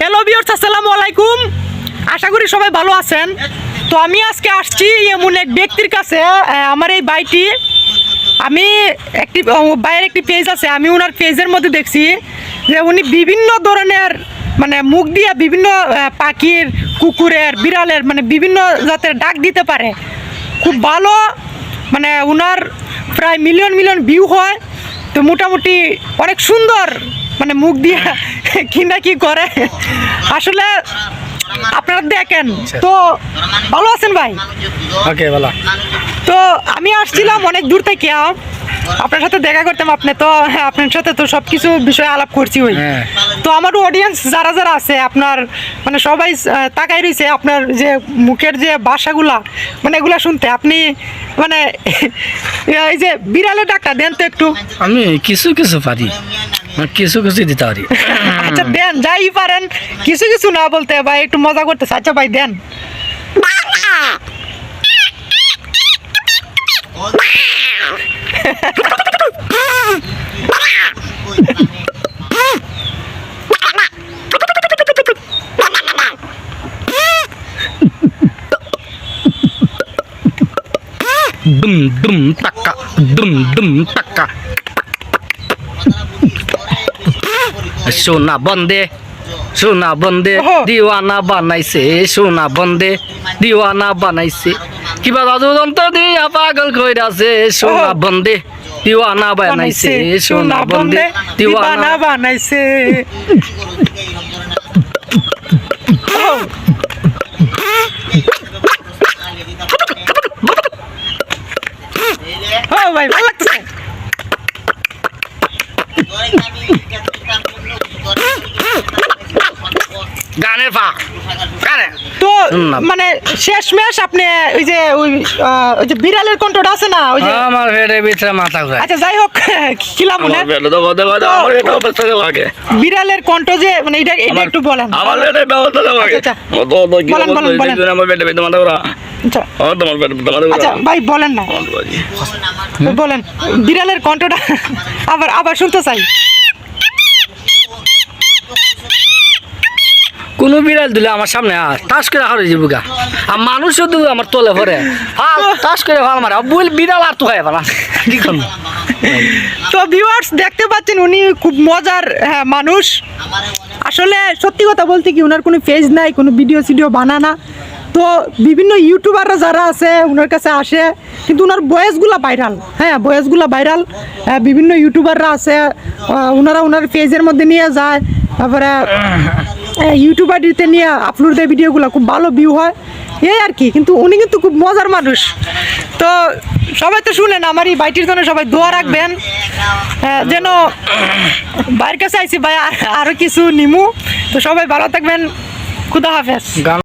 Hello বিয়ার্স আসসালামু আলাইকুম। আশা করি সবাই ভালো আছেন। তো আমি আজকে আসছি এমন এক ব্যক্তির কাছে আমার এই বাইটি আমি একটি বাইয়ের একটি পেজ আছে, আমি ওনার পেজের মধ্যে দেখছি যে উনি বিভিন্ন ধরনের মানে মুখ দিয়ে বিভিন্ন পাখির, কুকুরের, বিড়ালের মানে বিভিন্ন জাতের ডাক দিতে পারে। খুব ভালো মানে ওনার প্রায় মিলিয়ন মিলিয়ন ভিউ হয়। তো মোটামুটি অনেক সুন্দর মানে মুখ দিয়ে কি না কি করে? আসলে আপনারা দেখেন। তো ভালো আছেন ভাই? ওকে বলো তো আমি আসছিলাম অনেক দূর থেকে। আপনার সাথে দেখা করতাম আপনি। তো হ্যাঁ আপনার সাথে তো সব কিছু বিষয়ে আলাপ করছি ওই। হ্যাঁ। তো আমার অডিয়েন্স যারা যারা আছে আপনার মানে সবাই তাকাই রয়েছে আপনার যে মুখের যে বাসাগুলা মানে এগুলা শুনতে। আপনি মানে এই যে বিড়ালের ডাকটা দেন তো একটু। আমি কিছু কিছু পারি। কিছু কিছু দিতে পারি আচ্ছা দেন যাই পারেন কিছু কিছু না বলতে ভাই একটু মজা করতেছে আচ্ছা ভাই দেন ডুম ডুম টাকা ডুম ডুম টাকা সোনা বন্দে সোনা বন্দে। দিওয়ানা বানাইছে সোনা বন্দে দিওয়ানা বানাইছে। কিবা যন্ত্র দিয়া পাগল কইরাছে সোনা বন্দে দিওয়ানা বানাইছে সোনা বন্দে দিওয়ানা বানাইছে ও, ও ভাই ভালো লাগতেছে পা তো না। মানে শেষমেশ আপনি ওই যে ওই ওই যে বিড়ালের কণ্ঠটা আছে না ওই যে আমার পেটের ভিতরে মাথা ঘুরে আচ্ছা যাই হোক দেখো আগে বিড়ালের কণ্ঠ যে মানে এটা এটা একটু বলেন। আমার পেটে ব্যবস্থা দেখো আগে আচ্ছা, কি বলেন, বলেন, বলেন। আমার পেটে ভিতরে মাথা ঘুরা আচ্ছা। আচ্ছা ভাই বলেন না। বলেন বিড়ালের কণ্ঠটা আবার আবার শুনতে চাই। কোন বিড়াল দিলে আমার সামনে আর টাস করে হারে যাব গা। আর মানুষ শুধু আমার তোলে ভরে। হাল টাস করে হাল মারে। বুল বিড়াল আর তো কি তো ভিউয়ার্স দেখতে পাচ্ছেন উনি খুব মজার হ্যাঁ, মানুষ। আসলে সত্যি কথা বলতে কি ওনার কোনো পেজ নাই কোনো ভিডিও সিডিও বানানা তো বিভিন্ন ইউটিউবাররা যারা আছে ওনার কাছে আসে। কিন্তু ওনার বয়েসগুলো ভাইরাল হ্যাঁ বয়েসগুলো ভাইরাল বিভিন্ন ইউটিউবাররা আছে। ওনারা ওনার পেজের মধ্যে নিয়ে যায়। তারপরে ইউটিউবার দিতে নিয়ে আপলোড দেয় ভিডিওগুলো খুব ভালো ভিউ হয়। এই আর কি কিন্তু উনি কিন্তু খুব মজার মানুষ। তো সবাই তো শুনেন আমার এই বাইটির জন্য সবাই দোয়া রাখবেন। আহ, যেন বাইরের কাছে আইসি ভাই আর- আরও কিছু নিমু। তো সবাই ভালো থাকবেন। খুদা হাফেজ।